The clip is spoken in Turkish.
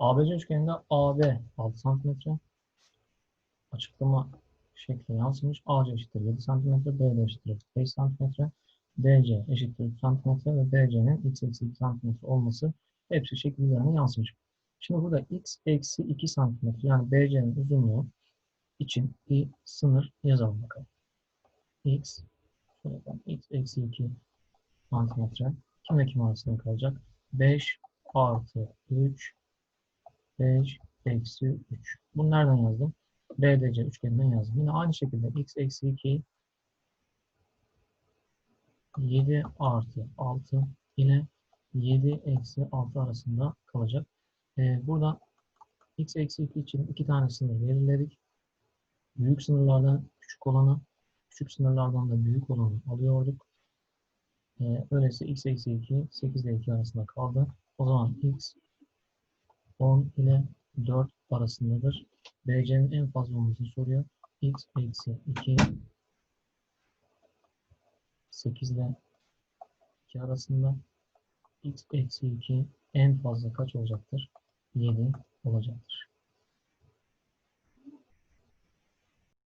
ABC üçgeninde AB 6 cm. Açıklama şekli yansımış. AC eşittir 7 cm, BD eşittir 5 cm, DC eşittir 3 cm ve BC'nin x eksi 2 cm olması hepsi şekil üzerine yansımış. Şimdi burada x eksi 2 cm yani BC'nin uzunluğu için bir sınır yazalım bakalım. x şuradan x eksi 2 santimetre kimle kim arasında kalacak? 5 artı 3 5 eksi 3. Bunu nereden yazdım? BDC üçgeninden yazdım. Yine aynı şekilde x eksi 2 7 artı 6 ile 7 eksi 6 arasında kalacak. Ee, buradan x eksi 2 için iki tane sınır belirledik. Büyük sınırlardan küçük olanı, küçük sınırlardan da büyük olanı alıyorduk. Ee, öyleyse x eksi 2, 8 ile 2 arasında kaldı. O zaman x 10 ile 4 arasındadır. BC'nin en fazla olmasını soruyor. x eksi 2 8 ile 2 arasında x eksi 2 en fazla kaç olacaktır? 7 olacaktır.